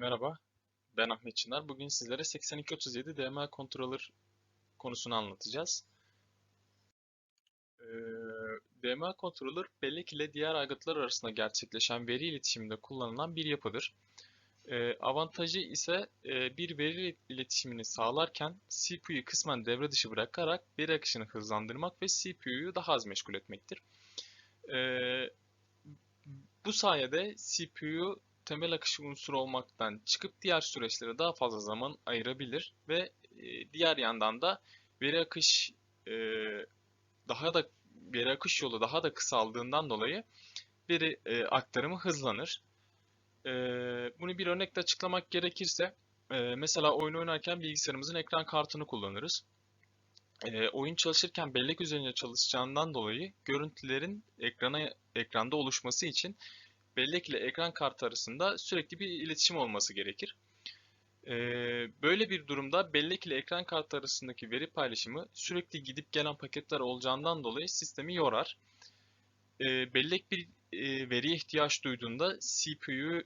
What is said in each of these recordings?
Merhaba, ben Ahmet Çınar. Bugün sizlere 8237 DMA Controller konusunu anlatacağız. Ee, DMA Controller, bellek ile diğer aygıtlar arasında gerçekleşen veri iletişiminde kullanılan bir yapıdır. Ee, avantajı ise e, bir veri iletişimini sağlarken CPU'yu kısmen devre dışı bırakarak veri akışını hızlandırmak ve CPU'yu daha az meşgul etmektir. Ee, bu sayede CPU temel akış unsuru olmaktan çıkıp diğer süreçlere daha fazla zaman ayırabilir ve e, diğer yandan da veri akış e, daha da veri akış yolu daha da kısaldığından dolayı veri e, aktarımı hızlanır. Bunu bir örnekle açıklamak gerekirse mesela oyun oynarken bilgisayarımızın ekran kartını kullanırız. Oyun çalışırken bellek üzerinde çalışacağından dolayı görüntülerin ekrana ekranda oluşması için bellek ile ekran kartı arasında sürekli bir iletişim olması gerekir. Ee, böyle bir durumda bellek ile ekran kartı arasındaki veri paylaşımı sürekli gidip gelen paketler olacağından dolayı sistemi yorar. Ee, bellek bir e, veriye ihtiyaç duyduğunda CPU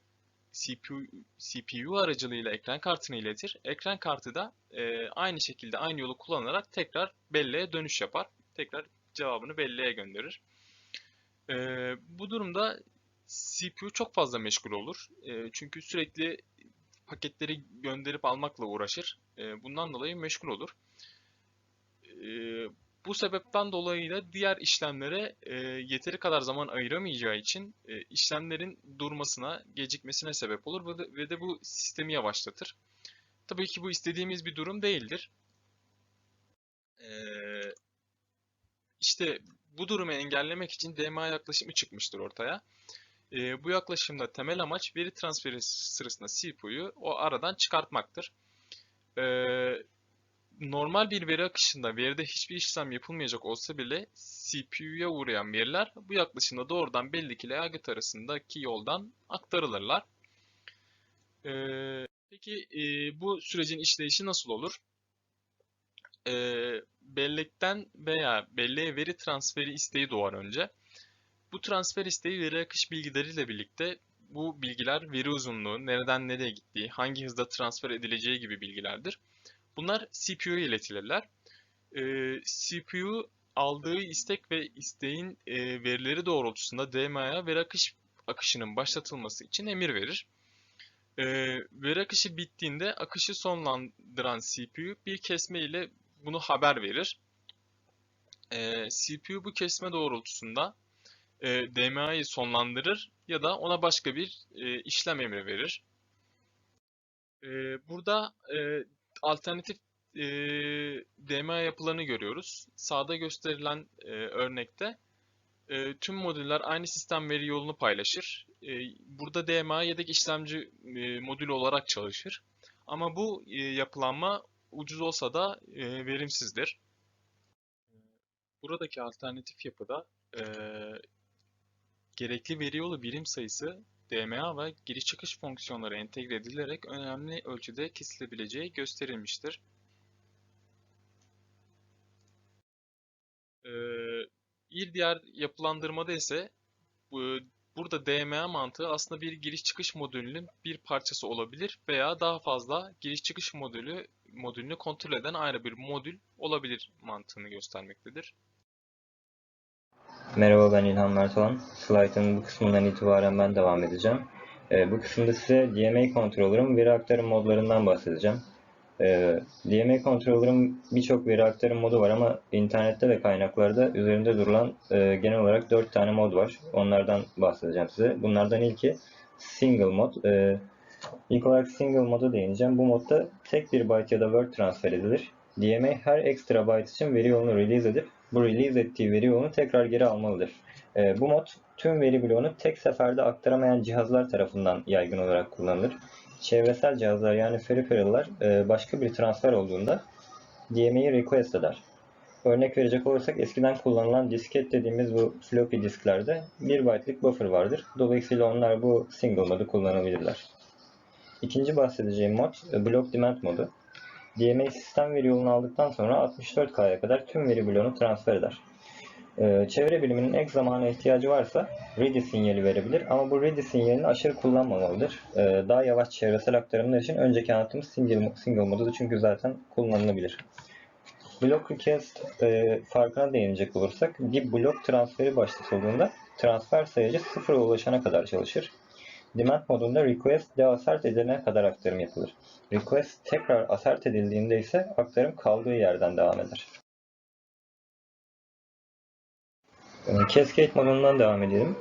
CPU, CPU aracılığıyla ekran kartını iletir. Ekran kartı da e, aynı şekilde aynı yolu kullanarak tekrar belleğe dönüş yapar. Tekrar cevabını belleğe gönderir. E, bu durumda CPU çok fazla meşgul olur. E, çünkü sürekli paketleri gönderip almakla uğraşır. E, bundan dolayı meşgul olur. E, bu sebepten dolayı da diğer işlemlere e, yeteri kadar zaman ayıramayacağı için e, işlemlerin durmasına, gecikmesine sebep olur ve de, ve de bu sistemi yavaşlatır. Tabii ki bu istediğimiz bir durum değildir. E, işte bu durumu engellemek için DMA yaklaşımı çıkmıştır ortaya. E, bu yaklaşımda temel amaç veri transferi sırasında CPU'yu o aradan çıkartmaktır. E, normal bir veri akışında veride hiçbir işlem yapılmayacak olsa bile CPU'ya uğrayan veriler bu yaklaşımda doğrudan belli ile aygıt arasındaki yoldan aktarılırlar. E, peki e, bu sürecin işleyişi nasıl olur? E, bellekten veya belleğe veri transferi isteği doğar önce. Bu transfer isteği veri akış bilgileriyle birlikte bu bilgiler veri uzunluğu, nereden nereye gittiği, hangi hızda transfer edileceği gibi bilgilerdir. Bunlar CPU'ya iletilirler. Ee, CPU aldığı istek ve isteğin e, verileri doğrultusunda DMA'ya veri akış akışının başlatılması için emir verir. E, veri akışı bittiğinde akışı sonlandıran CPU bir kesme ile bunu haber verir. E, CPU bu kesme doğrultusunda e, DMA'yı sonlandırır ya da ona başka bir e, işlem emri verir. E, burada e, alternatif e, DMA yapılarını görüyoruz. Sağda gösterilen e, örnekte e, tüm modüller aynı sistem veri yolunu paylaşır. E, burada DMA yedek işlemci e, modülü olarak çalışır. Ama bu e, yapılanma ucuz olsa da e, verimsizdir. Buradaki alternatif yapıda e, gerekli veri yolu birim sayısı DMA ve giriş çıkış fonksiyonları entegre edilerek önemli ölçüde kesilebileceği gösterilmiştir. Ee, bir diğer yapılandırmada ise bu, burada DMA mantığı aslında bir giriş çıkış modülünün bir parçası olabilir veya daha fazla giriş çıkış modülü modülünü kontrol eden ayrı bir modül olabilir mantığını göstermektedir. Merhaba ben İlhan Mertoğan. Slide'ın bu kısmından itibaren ben devam edeceğim. E, bu kısımda size DMA Controller'ın veri aktarım modlarından bahsedeceğim. E, DMA Controller'ın birçok veri aktarım modu var ama internette ve kaynaklarda üzerinde durulan e, genel olarak 4 tane mod var. Onlardan bahsedeceğim size. Bunlardan ilki Single Mod. E, ilk olarak Single Mod'a değineceğim. Bu modda tek bir byte ya da word transfer edilir. DMA her ekstra byte için veri yolunu release edip bu release ettiği veri yolunu tekrar geri almalıdır. E, bu mod tüm veri bloğunu tek seferde aktaramayan cihazlar tarafından yaygın olarak kullanılır. Çevresel cihazlar yani peripheral'lar e, başka bir transfer olduğunda DMA'yi request eder. Örnek verecek olursak eskiden kullanılan disket dediğimiz bu floppy disklerde 1 byte'lik buffer vardır. Dolayısıyla onlar bu single modu kullanabilirler. İkinci bahsedeceğim mod e, block demand modu. DMA sistem veri yolunu aldıktan sonra 64K'ya kadar tüm veri bloğunu transfer eder. Ee, çevre biriminin ek zamana ihtiyacı varsa ready sinyali verebilir ama bu ready sinyalini aşırı kullanmamalıdır. Ee, daha yavaş çevresel aktarımlar için önceki anlattığımız single, single modudur çünkü zaten kullanılabilir. Block request e, farkına değinecek olursak bir blok transferi başlatıldığında transfer sayıcı sıfıra ulaşana kadar çalışır. Demand modunda request deassert edilene kadar aktarım yapılır. Request tekrar assert edildiğinde ise aktarım kaldığı yerden devam eder. Ee, Cascade modundan devam edelim.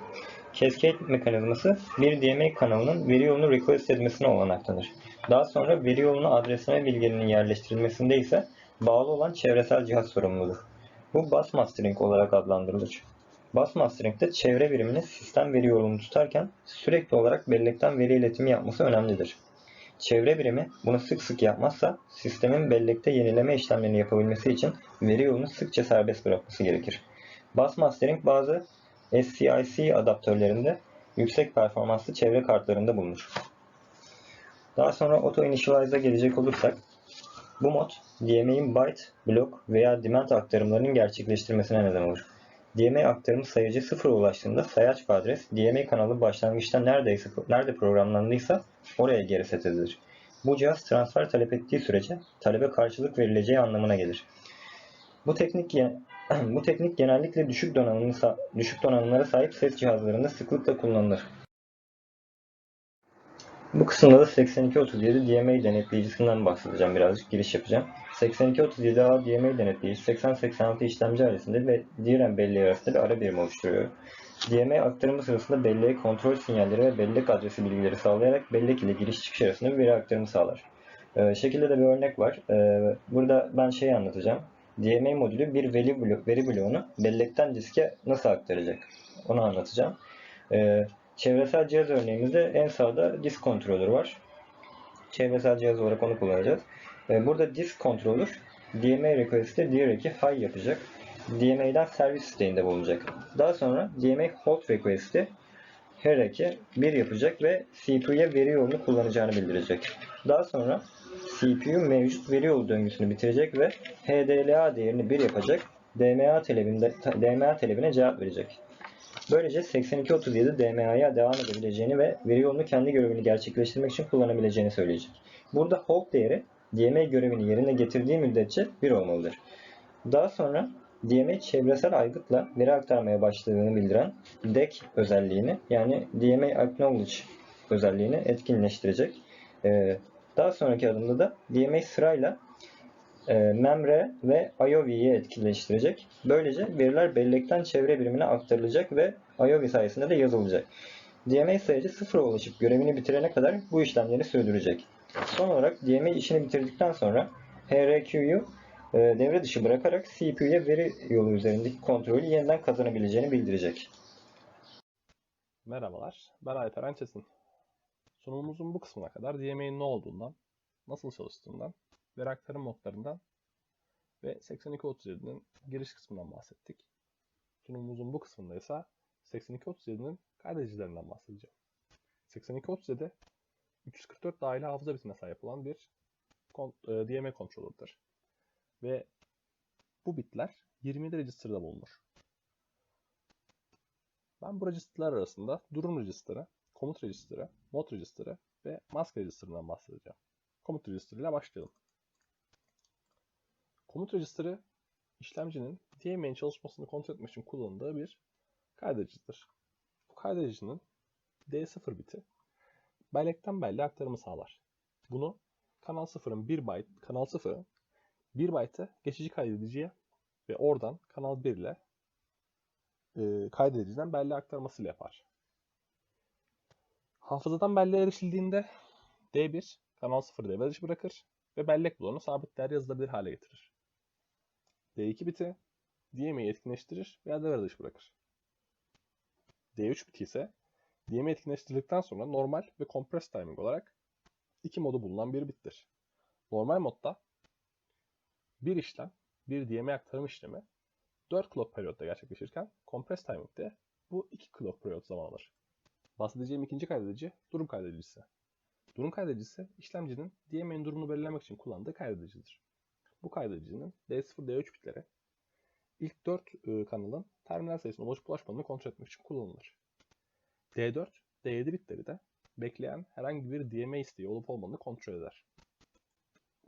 Cascade mekanizması bir DMA kanalının veri yolunu request etmesine olanak tanır. Daha sonra veri yoluna adresleme bilgilerinin yerleştirilmesinde ise bağlı olan çevresel cihaz sorumludur. Bu bus mastering olarak adlandırılır. Bus mastering'de çevre biriminin sistem veri yolunu tutarken sürekli olarak bellekten veri iletimi yapması önemlidir. Çevre birimi bunu sık sık yapmazsa sistemin bellekte yenileme işlemlerini yapabilmesi için veri yolunu sıkça serbest bırakması gerekir. Bus mastering bazı SCIC adaptörlerinde yüksek performanslı çevre kartlarında bulunur. Daha sonra auto initialize'a gelecek olursak bu mod DMA'in byte, blok veya demand aktarımlarının gerçekleştirmesine neden olur. DMA aktarımı sayıcı sıfıra ulaştığında sayaç ve adres DMA kanalı başlangıçta neredeyse nerede programlandıysa oraya geri set edilir. Bu cihaz transfer talep ettiği sürece talebe karşılık verileceği anlamına gelir. Bu teknik bu teknik genellikle düşük donanımlı düşük donanımlara sahip ses cihazlarında sıklıkla kullanılır. Bu kısımda da 8237 DMA denetleyicisinden bahsedeceğim birazcık giriş yapacağım. 8237A DMA denetleyici 8086 işlemci ailesinde ve DRAM belleği arasında bir ara birim oluşturuyor. DMA aktarımı sırasında belleğe kontrol sinyalleri ve bellek adresi bilgileri sağlayarak bellek ile giriş çıkış arasında bir veri aktarımı sağlar. Ee, şekilde de bir örnek var. Ee, burada ben şeyi anlatacağım. DMA modülü bir veri, blo- veri bloğunu bellekten diske nasıl aktaracak? Onu anlatacağım. Ee, çevresel cihaz örneğimizde en sağda disk kontrolör var. Çevresel cihaz olarak onu kullanacağız. Ee, burada disk kontrolör DMA request'te diğer iki high yapacak. DMA'den servis isteğinde bulunacak. Daha sonra DMA hold request'i her iki 1 yapacak ve CPU'ya veri yolunu kullanacağını bildirecek. Daha sonra CPU mevcut veri yolu döngüsünü bitirecek ve HDLA değerini 1 yapacak. DMA talebinde DMA talebine cevap verecek. Böylece 8237 DMA'ya devam edebileceğini ve veri yolunu kendi görevini gerçekleştirmek için kullanabileceğini söyleyecek. Burada hold değeri DMA görevini yerine getirdiği müddetçe 1 olmalıdır. Daha sonra DMA çevresel aygıtla veri aktarmaya başladığını bildiren DEC özelliğini yani DMA Acknowledge özelliğini etkinleştirecek. Ee, daha sonraki adımda da DMA sırayla memre ve IOV'yi etkileştirecek. Böylece veriler bellekten çevre birimine aktarılacak ve IOV sayesinde de yazılacak. DMA sayıcı sıfıra ulaşıp görevini bitirene kadar bu işlemleri sürdürecek. Son olarak DMA işini bitirdikten sonra HRQ'yu e, devre dışı bırakarak CPU'ya veri yolu üzerindeki kontrolü yeniden kazanabileceğini bildirecek. Merhabalar, ben Alperen Çetin. Sunumumuzun bu kısmına kadar DMA'nin ne olduğundan, nasıl çalıştığından, veri aktarım noktalarından ve 8237'nin giriş kısmından bahsettik. Sunumumuzun bu kısmında ise 8237'nin kaydedicilerinden bahsedeceğim. 8237 344 dahili hafıza bitine sahip olan bir e, DMA controller'dır. Ve bu bitler 27 register'da bulunur. Ben bu register'lar arasında durum register'ı, komut register'ı, not register'ı ve mask register'ından bahsedeceğim. Komut register ile başlayalım. Komut register'ı işlemcinin DMA'nin çalışmasını kontrol etmek için kullanıldığı bir kaydedicidir. Bu kaydedicinin D0 biti bellekten belleğe aktarımı sağlar. Bunu kanal 0'ın 1 byte, kanal 0'ın 1 byte'ı geçici kaydediciye ve oradan kanal 1 ile e, kaydediciden belleğe aktarmasıyla yapar. Hafızadan belleğe erişildiğinde D1 kanal 0 devre dışı bırakır ve bellek bloğunu sabit değer yazılabilir hale getirir. D2 biti DMA'yı etkinleştirir veya devre dışı bırakır. D3 biti ise DMA etkinleştirdikten sonra normal ve compress timing olarak iki modu bulunan bir bittir. Normal modda bir işlem, bir DMA aktarım işlemi 4 clock periyotta gerçekleşirken compress timing'de bu 2 clock periyot zaman alır. Bahsedeceğim ikinci kaydedici durum kaydedicisi. Durum kaydedicisi işlemcinin DMA'nin durumunu belirlemek için kullandığı kaydedicidir. Bu kaydedicinin D0 D3 bitleri ilk 4 kanalın terminal sayısına ulaşıp ulaşmadığını kontrol etmek için kullanılır. D4, D7 bitleri de bekleyen herhangi bir DMA isteği olup olmadığını kontrol eder.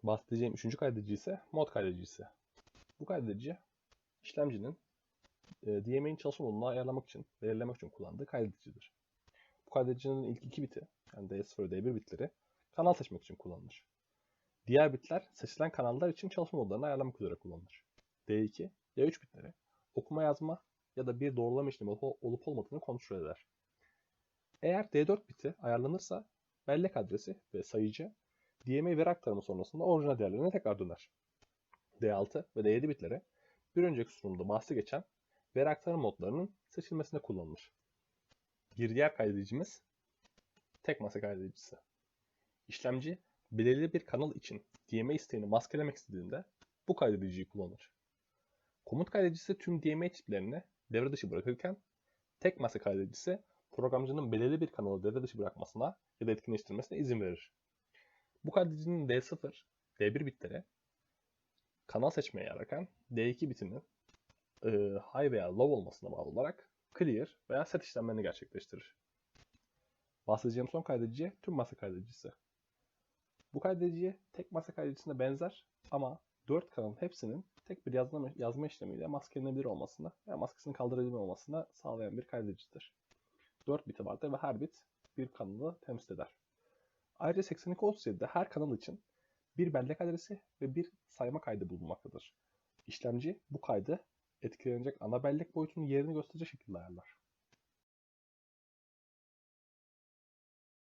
Bahsedeceğim üçüncü kaydedici ise mod kaydedicisi. Bu kaydedici işlemcinin e, DMA'nin çalışma modunu ayarlamak için, belirlemek için kullandığı kaydedicidir. Bu kaydedicinin ilk iki biti, yani D0 ve D1 bitleri kanal seçmek için kullanılır. Diğer bitler seçilen kanallar için çalışma modlarını ayarlamak üzere kullanılır. D2, D3 bitleri okuma yazma ya da bir doğrulama işlemi olup olmadığını kontrol eder. Eğer D4 biti ayarlanırsa bellek adresi ve sayıcı DMA veri aktarımı sonrasında orijinal değerlerine tekrar döner. D6 ve D7 bitleri bir önceki sunumda bahsi geçen veri aktarım modlarının seçilmesine kullanılır. Bir diğer kaydedicimiz tek masa kaydedicisi. İşlemci belirli bir kanal için DMA isteğini maskelemek istediğinde bu kaydediciyi kullanır. Komut kaydedicisi tüm DMA tiplerini devre dışı bırakırken tek masa kaydedicisi programcının belirli bir kanalı devre dışı bırakmasına ya da etkinleştirmesine izin verir. Bu kaydedicinin D0, D1 bitleri kanal seçmeye yararken D2 bitinin e, high veya low olmasına bağlı olarak clear veya set işlemlerini gerçekleştirir. Bahsedeceğim son kaydedici tüm masa kaydedicisi. Bu kaydediciye tek masa kaydedicisine benzer ama 4 kanalın hepsinin tek bir yazma, yazma işlemiyle maskelenebilir olmasına veya maskesini kaldırabilir olmasına sağlayan bir kaydedicidir. 4 biti vardır ve her bit bir kanalı temsil eder. Ayrıca 8237'de her kanal için bir bellek adresi ve bir sayma kaydı bulunmaktadır. İşlemci bu kaydı etkilenecek ana bellek boyutunun yerini gösterecek şekilde ayarlar.